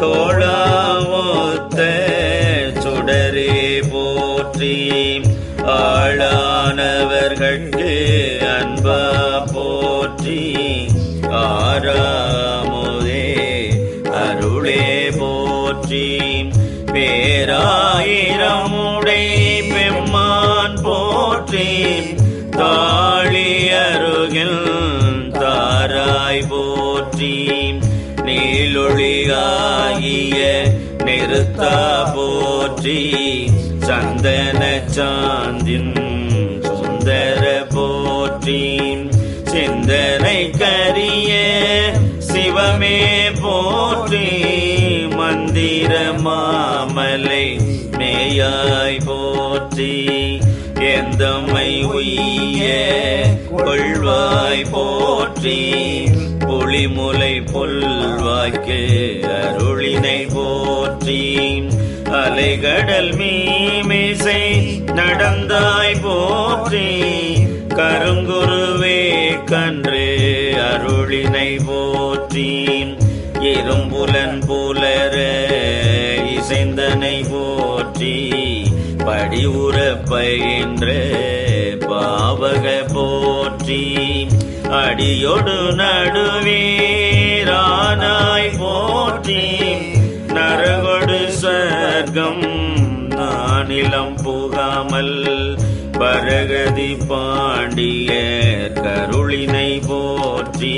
தோளாமொத்த சுடரே போற்றி. ஆளானவர்கட்கு அன்பா போற்றி. ஆறாமுதே அருளே போற்றி. பேராயிரமுடை பெம்மான் போற்றி. தாழி அருகில் தாராய் போற்றி. நீளொளியாகிய நிறுத்தா போற்றி. சந்தன சாந்தின் சுந்தர போற்றி சிந்தனை கரிய சிவமே போற்றி. மந்திர மாமலை மேயாய் போற்றி. எந்தமை உய்ய கொள்வாய் போற்றி. ஒளிமுலை பொல்வாய்க்கு அருளினை போற்றி அலைகடல் மீமிசை நடந்தாய் போற்றி. கருங்குருவே கன்று அருளினை போற்றி இரும்புலன் புலர இசைந்தனை போற்றி. படி உறப்பயின்ற பாவக போற்றி. அடியொடு நடுவீரானாய் போற்றி நரகொடு சர்க்கம் நானிலம் புகாமல் பரகதி பாண்டிய கருளினை போற்றி